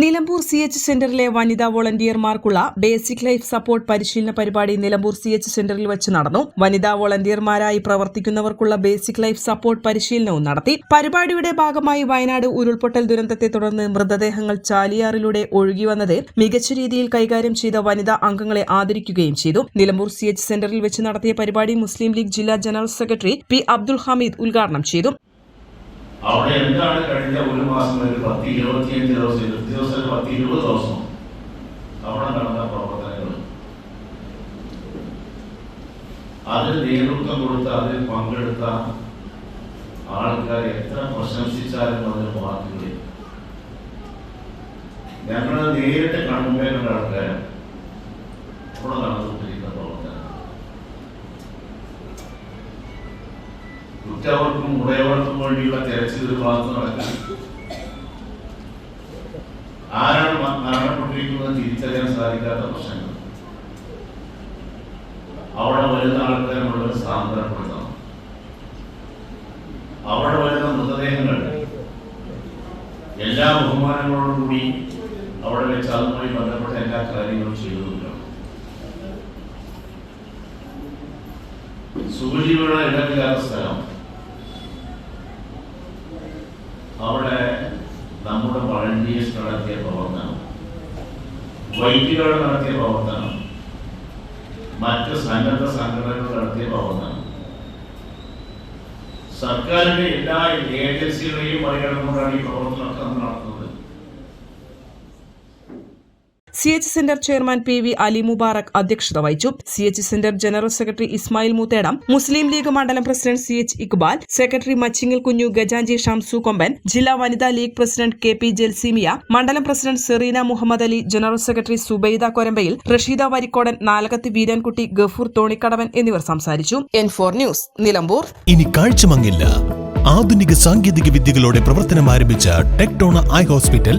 Nilambur C H സെന്ററിലെ വനിതാ വോളണ്ടിയർമാർക്കുള്ള basic life support പരിശീലന പരിപാടി നിലമ്പൂർ സി എച്ച് സെന്ററിൽ വെച്ച് നടന്നു. വനിതാ വോളണ്ടിയർമാരായി പ്രവർത്തിക്കുന്നവർക്കുള്ള ബേസിക് ലൈഫ് സപ്പോർട്ട് പരിശീലനവും നടത്തി. പരിപാടിയുടെ ഭാഗമായി വയനാട് ഉരുൾപൊട്ടൽ ദുരന്തത്തെ തുടർന്ന് മൃതദേഹങ്ങൾ ചാലിയാറിലൂടെ ഒഴുകി വന്നത് മികച്ച രീതിയിൽ കൈകാര്യം ചെയ്ത വനിതാ അംഗങ്ങളെ ആദരിക്കുകയും ചെയ്തു. നിലമ്പൂർ സി എച്ച് സെന്ററിൽ വെച്ച് നടത്തിയ പരിപാടി മുസ്ലിം ലീഗ് ജില്ലാ general secretary P Abdul Hameed ഉദ്ഘാടനം ചെയ്തു. അവിടെ എന്താണ് കഴിഞ്ഞ ഒരു മാസം ഒരു പത്ത് ഇരുപത്തിയഞ്ച് ദിവസം ഇരുപത്തി ദിവസം പത്ത് ഇരുപത് ദിവസം? അവിടെ നടന്ന പ്രവർത്തനങ്ങൾ. അതിൽ നേതൃത്വം കൊടുത്ത അതിൽ പങ്കെടുത്ത ആൾക്കാർ എത്ര പ്രശംസിച്ചാലും അതിന് വാക്കുകളിൽ ഞങ്ങൾ നേരിട്ട് കൺമുമ്പേ കണ്ട ആൾക്കാരാണ് അവിടെ നടന്നുകൊണ്ടിരിക്കുന്ന പ്രവർത്തനം. ഉറ്റവർക്കും ഉടയവർക്കും വേണ്ടിയുള്ള തെരച്ചിൽ ഒരു ഭാഗത്ത് നടക്കുന്നു ആരാണ് മരണപ്പെട്ടിരിക്കുന്നത് തിരിച്ചറിയാൻ സാധിക്കാത്ത പ്രശ്നങ്ങൾ. അവിടെ വരുന്ന ആൾക്കാരെ മുഴുവൻ സാന്ത്വനപ്പെടുത്തണം. അവിടെ വരുന്ന മൃതദേഹങ്ങൾ എല്ലാ ബഹുമാനങ്ങളോടും കൂടി അവിടെ വെച്ച് അതുമായി ബന്ധപ്പെട്ട എല്ലാ കാര്യങ്ങളും ചെയ്തു കൊടുക്കണം സൂചികളുടെ ഇടമില്ലാത്ത സ്ഥലം അവിടെ നമ്മുടെ വളണ്ടിയേഴ്സ് നടത്തിയ പ്രവർത്തനം വൈദ്യുകൾ നടത്തിയ പ്രവർത്തനം മറ്റ് സന്നദ്ധ സംഘടനകൾ നടത്തിയ പ്രവർത്തനം സർക്കാരിന്റെ എല്ലാ ഏജൻസികളെയും മറികടന്നുകൊണ്ടാണ് ഈ പ്രവർത്തനമൊക്കെ നമ്മൾ നടത്തുന്നത് C H centre chairman P V Ali Mubarak അധ്യക്ഷത വഹിച്ചു. C H centre general secretary Ismail Muthedam Muslim League മണ്ഡലം president C H Iqbal secretary Machingal Kunju ഗജാഞ്ചി Shamsu Komban ജില്ലാ വനിതാ League president K P Jalseemia മണ്ഡലം president Sereena Muhammad Ali general secretary Subaida Korambayil Rasheeda Varikkodan Nalakath Veerankutty Gafoor Thonikkadavan എന്നിവർ സംസാരിച്ചു. N four news Nilambur. ഇനി കാഴ്ചമങ്ങില്ല. ആധുനിക സാങ്കേതിക വിദ്യകളോടെ പ്രവർത്തനം ആരംഭിച്ച ടെക്ടോണ ഐ ഹോസ്പിറ്റൽ